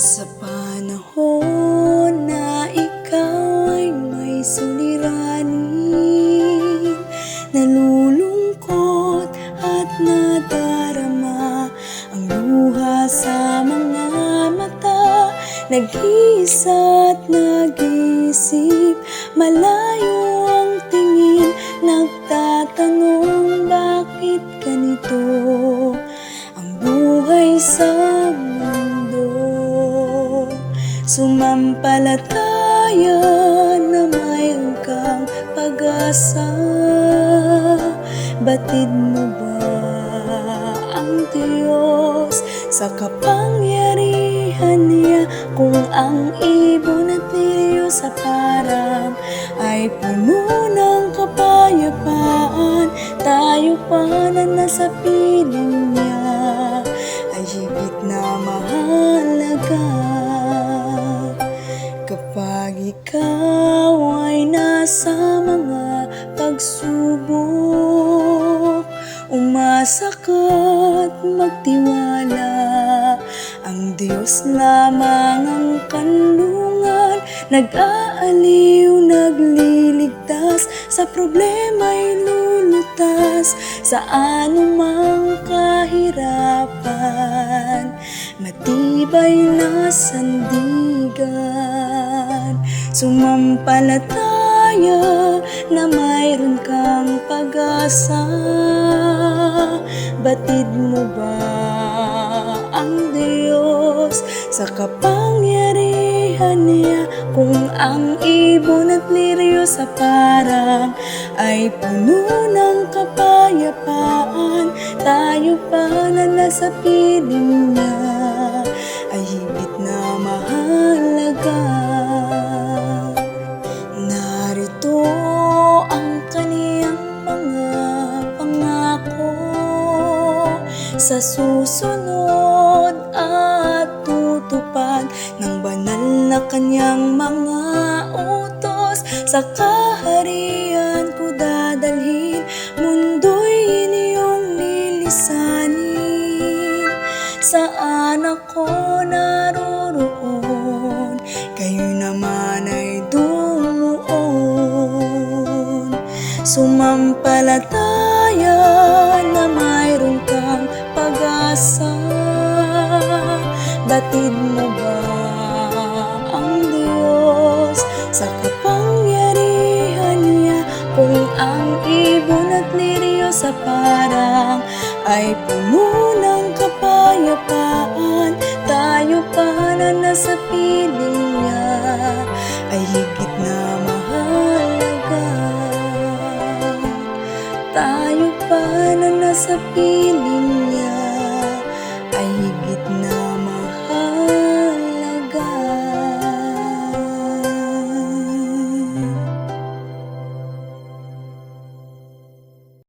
Sa panahon na ikaw ay may suliranin Nalulungkot at nadarama Ang luha sa mga mata. Nag-iisa at nag-isip Malayo ang tingin Nagtatanong bakit ganito? Ang buhay sa Sumampalataya na mayroon kang pag-asa. Batid mo ba ang Diyos sa kapangyarihan niya? Kung ang ibon at liryo sa parang ay puno ng kapayapaan Tayo pa na nasa piling niya ikaw ay nasa mga pagsubok. Umasa ka't magtiwala. Ang Diyos lamang ang kanlungan. Nag-aaliw, nagliligtas. Sa problema'y lulutas. Sa anumang kahirapan. Matibay na sandigan Sumampalataya na mayroon kang pag-asa. Batid mo ba ang Diyos sa kapangyarihan niya? Kung ang ibon at liryo sa parang ay puno ng kapayapaan Tayo pa na nasa piling niya Sa susunod at tutupad Ng banal na kanyang mga utos Sa kaharian ko dadalhin Mundo'y inyong lilisanin. Saan ako naroroon Kayo naman ay dumuon Sumampalataya na mayroon kang pag-asa Batid mo ba ang Diyos? Sa kapangyarihan niya Kung ang ibon at liryo sa parang ay puno ng kapayapaan Tayo pa na nasa piling niya ay higit na mahalaga. Tayo pa na nasa piling